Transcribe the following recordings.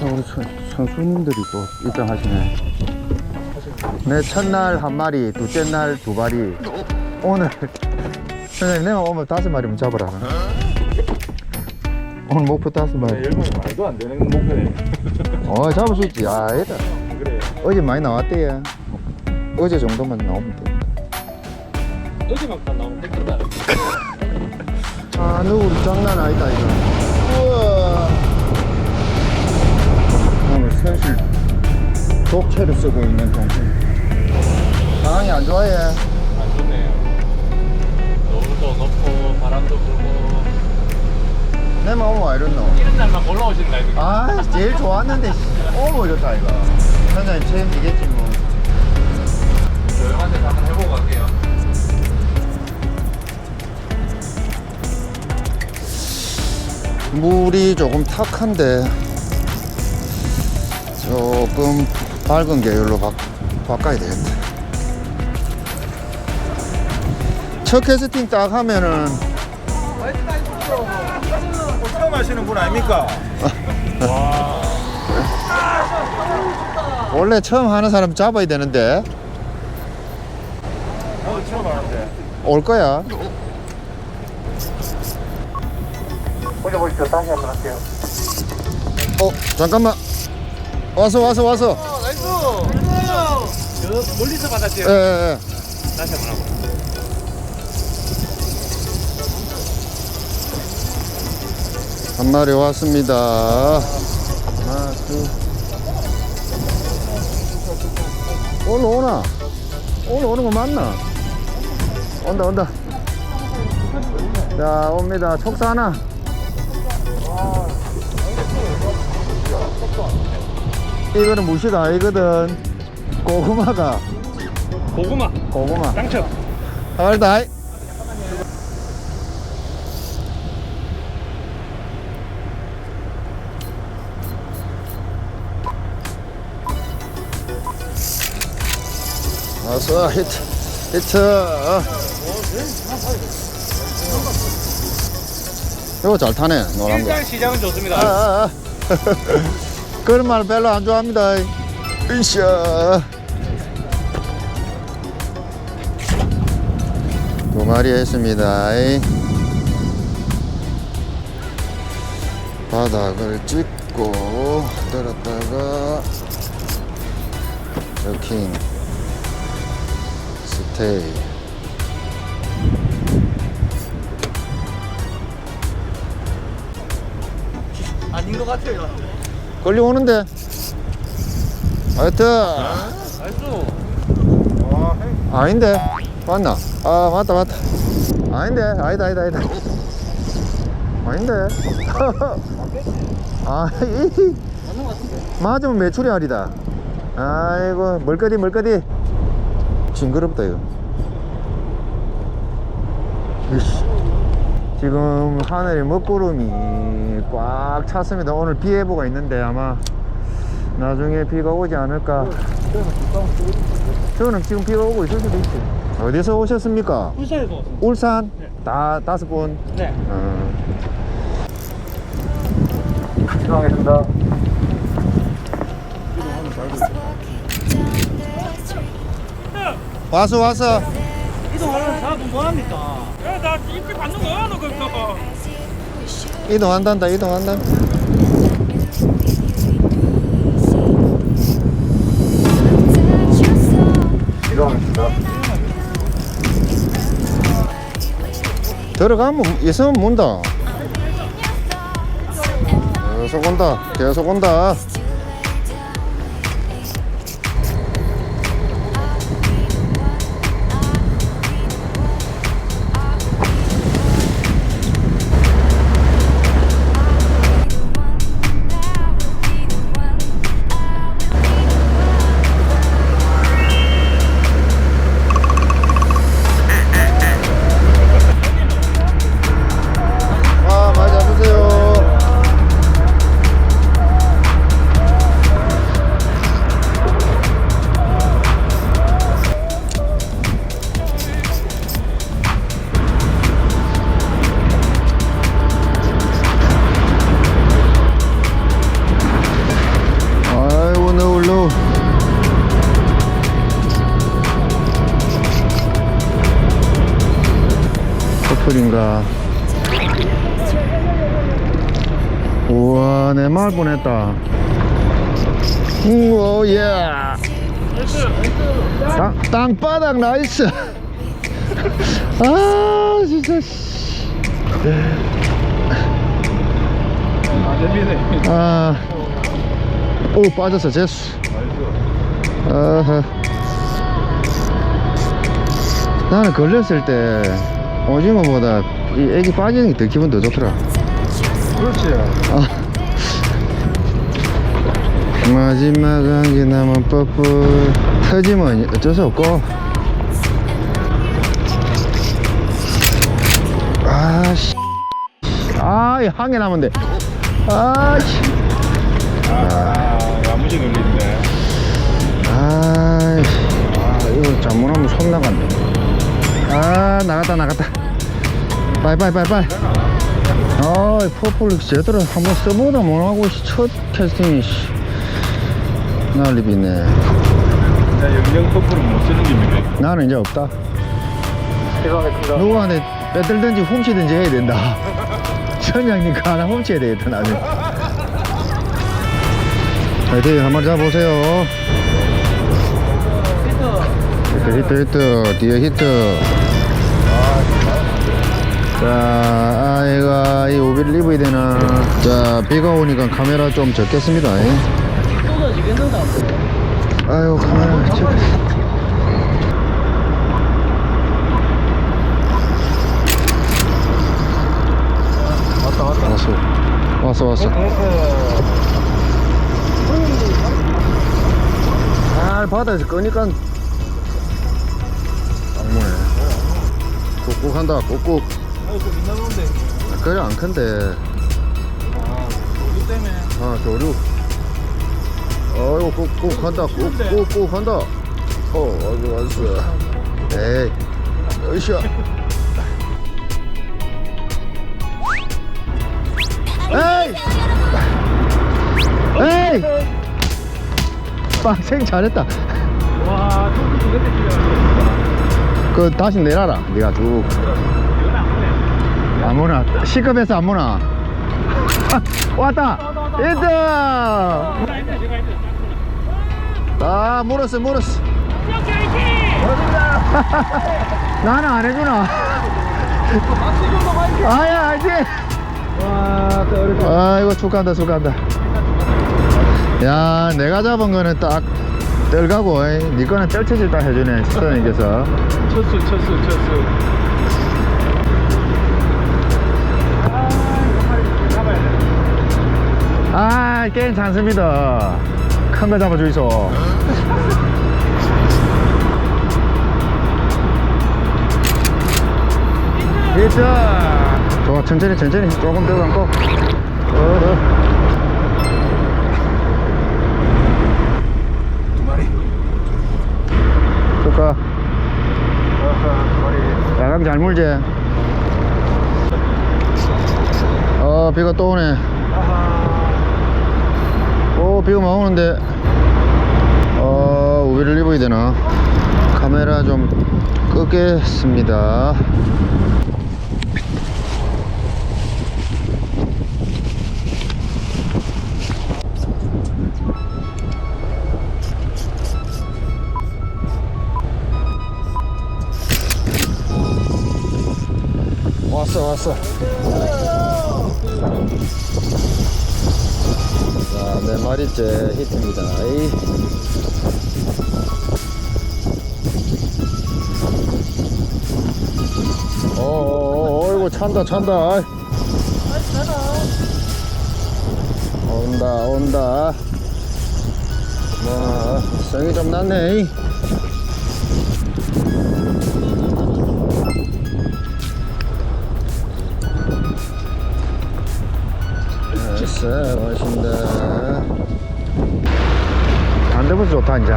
또 우리 선, 선수님들이 또 입장하시네. 내 첫날 한 마리, 둘째 날 두 마리. 오늘 선생님 내가 오늘 다섯 마리면 잡으라. 오늘 목표 다섯 마리. 열명이 말도 안 되는 목표네. 어 잡을 수 있지. 아, 얘다. 그래. 어제 많이 나왔대요. 어제 정도만 나오면 돼. 어제만큼 나오면 땡긴다. 아, 너 우리 장난 아니다, 이거. 우와. 사실 독채를 쓰고 있는 동생. 상황이 안 좋아해. 안 좋네요. 너무도 높고 바람도 불고 내 마음 와 이랬노? 이런 날만 올라오신다 이거. 아, 제일 좋았는데, 씨. 어머, 이렇다, 이거. 선장님 책임지겠지, 뭐. 조용한 데서 한번 해보고 갈게요. 물이 조금 탁한데, 조금 밝은 계열로 바, 바꿔야 되겠다. 첫 캐스팅 딱 하면은, 처음 하시는 분 아닙니까? 와. 원래 처음 하는 사람 잡아야 되는데, 처음 하는데. 올 거야. 올려보십시오. 다시 한번 할게요. 어, 잠깐만. 와서, 와서, 와서. 나이스. 저 멀리서 받았지. 예, 예, 예. 다시 한번 하고. 한 마리 왔습니다. 하나, 둘. 오늘 오나? 오늘 오는 거 맞나? 온다, 온다. 자, 옵니다. 촉사 하나. 이거는 무시가 아니거든. 고구마가. 고구마. 고구마. 당첨. 알다. 어서 히트 히트 이거 잘 타네 노란 거 일단 시장은 좋습니다. 아, 아, 아. 그런 말 별로 안 좋아합니다. 으쌰. 두 마리 했습니다. 바닥을 찍고 들었다가 저킹 스테이. 아닌 것 같아요. 걸려오는데 하여튼 나이스. 와, 행. 아닌데 맞나? 아 맞다 맞다 아닌데 아니다 아니다 아니다 아닌데 아 이, 맞는 것 같은데. 맞으면 매출이 아리다 아이고 멀거디 멀거디 징그럽다 이거 이씨. 지금 하늘에 먹구름이 꽉 찼습니다 오늘 비 예보가 있는데 아마 나중에 비가 오지 않을까 저는 지금 비가 오고 있을 수도 있지 어디서 오셨습니까? 울산에서 왔습니다. 울산? 네. 다 다섯 분 네. 어. 수고하겠습니다. 와서 와서 이동하려면 사람 뭐 합니까? 야, 나 입비 받는 거야, 너 그거. 이동한단다 이동한다. 들어가면 있으면 문다. 계속 온다 계속 온다 우와 내말 뻔했다. 우와 예. 땅, 땅바닥 나이스. 아 진짜 씨. 아, 오 빠졌어 제수. 어허. 나는 걸렸을 때 오징어보다 이 애기 빠지는 게 더 기분 더 좋더라 그렇지. 아. 마지막 한 개 남은 뽀뽀 터지면 어쩔 수 없고. 아 씨. 아 한 개 남은데. 아 씨. 아, 야무지 걸리는데. 아이씨 아 이거 잘못하면 손 나간다. 아 나갔다 나갔다. 빨빨빨빨 아 퍼플 제대로 한번 써보다 못하고 씨, 첫 캐스팅이 씨. 난리 비네. 나 영영 커플은 못 쓰는 겁니까? 나는 이제 없다. 죄송하겠습니다. 누구한테 빼들든지 훔치든지 해야 된다. 천장니까 하나 훔쳐야 되겠다 나중에. 화이팅 한번 잡아보세요. 히트. 히트 히트 뒤에 히트 자 아이가 이 오비를 입어야 되나. 자 비가 오니까 카메라 좀 적겠습니다. 쏟아지겠는데 아유 카메라 적 왔다, 왔다. 왔어. 왔어 왔어. 잘 바다에서 끄니까. 안 무네. 꾹꾹 한다 꾹꾹 아이고, 민나는데. 그래 안 큰데 아, 우리 때문에. 아 조류 어이구 꾹꾹 한다 꾹꾹꾹 한다 어 아주 왔어 에이 으쌰 에이 에이 빵생 잘했다 와, 좀 그때 필요하네. 그 다시 내놔라 네가 쭉. 아무나 시급해서 아무나. 왔다. 히트 제가 했는데 아 물었어. 물었어 나는 안 해주나. 아야 알지 어렵다. 아이고 축하한다 축하한다. 야 내가 잡은 거는 딱 떨가고 니 거는 떨쳐질 딱 해주네 스터님께서. 첫수, 첫수, 첫수. 아 게임 찬습니다. 큰 거 잡아주이소. 히트 좋아 천천히 천천히. 조금 더 감고. 어, 두 마리. 마리. 야감 잘 물지? 어 비가 또 오네. 아하. 오 비가 막 오는데 어 우비를 입어야 되나? 카메라 좀 끄겠습니다. 왔어 왔어 자, 네 마리째 히트입니다. 이. 어, 어, 어, 어이구, 찬다, 찬다. 아이. 온다, 온다. 뭐, 성이 좀 났네. 이. 됐어, 멋있다. 반대부터 좋다, 이제.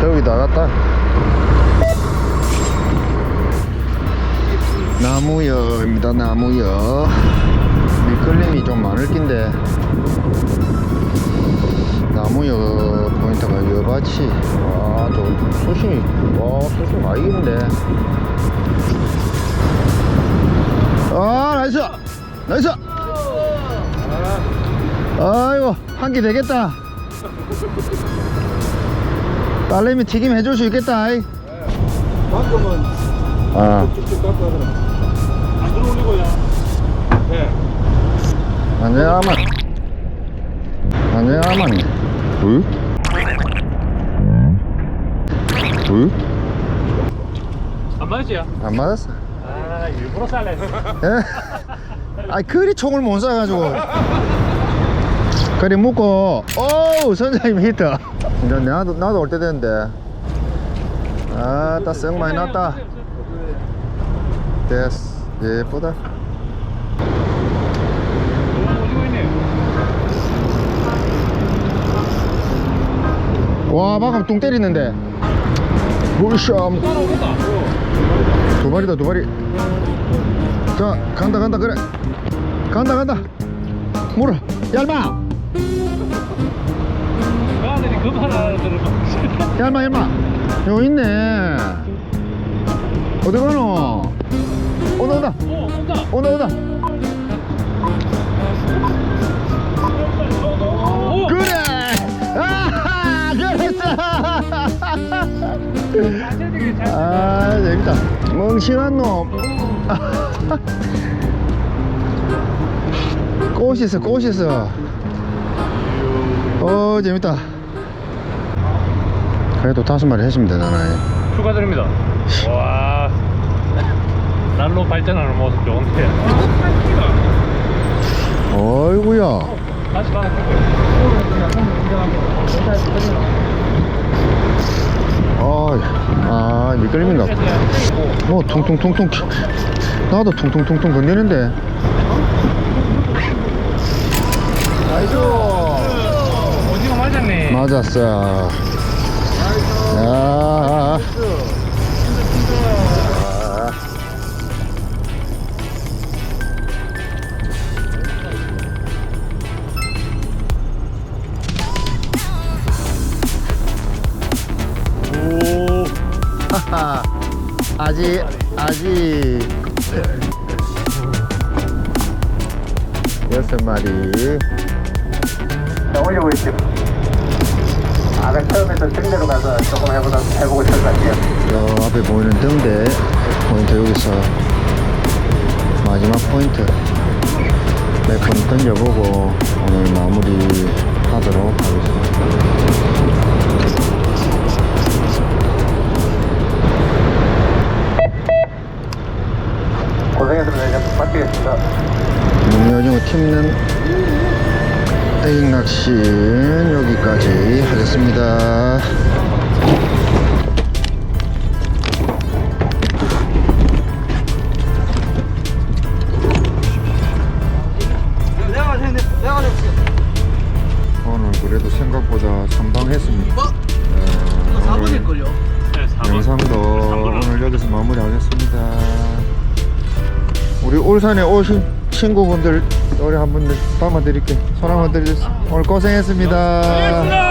더위 나갔다. 나무여입니다, 나무여. 미끌림이 좀 많을 낀데. 나무여 포인트가 여밭이 와 저 수심이 와 수심 깊은데 아 나이스 나이스 아이고 한 끼 되겠다 딸내미 튀김 해줄 수 있겠다 아이. 방금은 아 쭉쭉 깎아 그럼. 안 들어올리고요. 네. 안녕하만 안녕하만 응? 응? 안 맞지야? 안 맞았어 아 일부러 살래 에? 아이 그리 총을 못 쏴가지고. 그리 묶고 어우 선장님 히트 이제 나도 나도 올 때 됐는데. 아따 썩 많이 났다. 됐어. 예쁘다. 와 방금 뚱 때리는데. 물샴 따라오겠다 두 마리다 두 마리 자 간다 간다 그래 간다 간다 물어 얇아 가들이 급하다 들어 얇아 얇아 여기 있네 어디 가노 온다 온다 오 온다 온다 온 아 재밌다. 멍청한 놈. 꽃 있어 꽃 있어. 어 재밌다. 그래도 다섯 마리 했습니다 나는 축하드립니다. 와. 날로 발전하는 모습 좋은데. 어이구야. 다시 가는 아, 아 미끌림인가 뭐 퉁퉁퉁퉁. 나도 퉁퉁퉁퉁 건드는데. 나이스. 오징어 맞았네? 맞았어. 야 아직 아직 여섯 마리 자, 올리고 있죠. 아까 처음에도 등대로 가서 조금 해보다, 해보고 같아요. 저 앞에 보이는 등대 포인트 여기서 마지막 포인트 몇번 던져보고 오늘 마무리 하도록 하겠습니다 고생했습니다. 이제 마치겠습니다. 문여징어 팀는 낚시는 여기까지 하겠습니다 울산에 오신 친구분들 노래 한번 담아드릴게요. 손 한번 드리겠습니다. 오늘. 고생했습니다